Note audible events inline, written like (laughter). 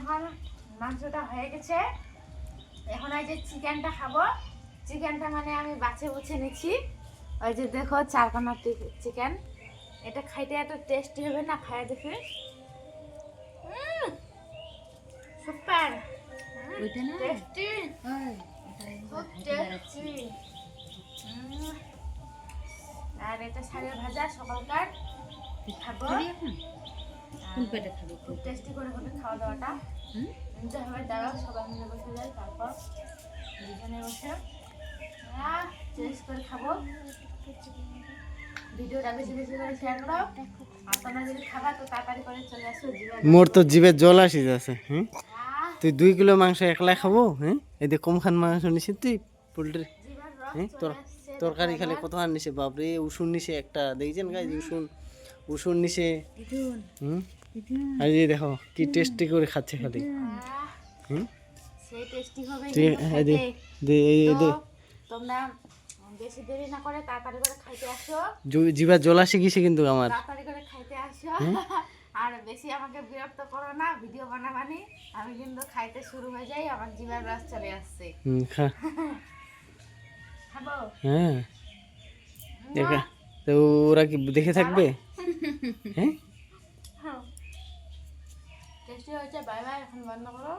এখন মাংসটা হয়ে গেছে। এখন এই যে চিকেনটা খাব। চিকেনটা মানে আমি বাছে বুছে নিচ্ছি। ওই যে দেখো চারকোনা চিকেন। এটা খাইতে এত টেস্টি হবে না খাই দেখে। সুপার টেস্টি ওই, খুব টেস্টি আর এটা শাকের ভাজা সকালকার। খাব। খাবি এখন পেটে খাবি খুব টেস্টি করে হবে খাওয়া দাওয়াটা হুম? হবে দাঁড়াও সবাই মিলে বসে যাই তারপর দুজনে বসে টেস্ট করে খাব। ভিডিওটা বেশি বেশি করে শেয়ার করো। আর তোমরা যদি খাবা তো তাড়াতাড়ি করে চলে আসো মোর তো জিভে জল আসি যাচ্ছে হ্যাঁ তুই দুই কিলো মাংস একলাই খাব হ্যাঁ এতে কম খান মাংস নিছিস তুই পোলট্রি হ্যাঁ তোর তরকারি খালে কত আর নিছে বাপরে উসুন নিছে একটা। দেখছেন গাই উসুন উসুন নিছে হুম? আর এই দেখো কি টেস্টি করে খাচ্ছে খালি। হুম? সেই টেস্টি হবে তুই কিন্তু এই দে খাইতে। দে এই এই দে। তো তোমরা বেশি দেরি না করে খাইতে আসো। জু- জিভে জল আসে গেছে কিন্তু আমার? আর বেশি আমাকে বিরক্ত করো না ভিডিও বানাবানি। আমি কিন্তু খাইতে শুরু হয়ে যাই আমার জিভার রস চলে আসছে। (laughs) হ্যাঁ। দেখা। তো ওরা কি দেখে থাকবে? হ্যাঁ। টেস্টি হয়েছে বাই বাই এখন বন্ধ করো।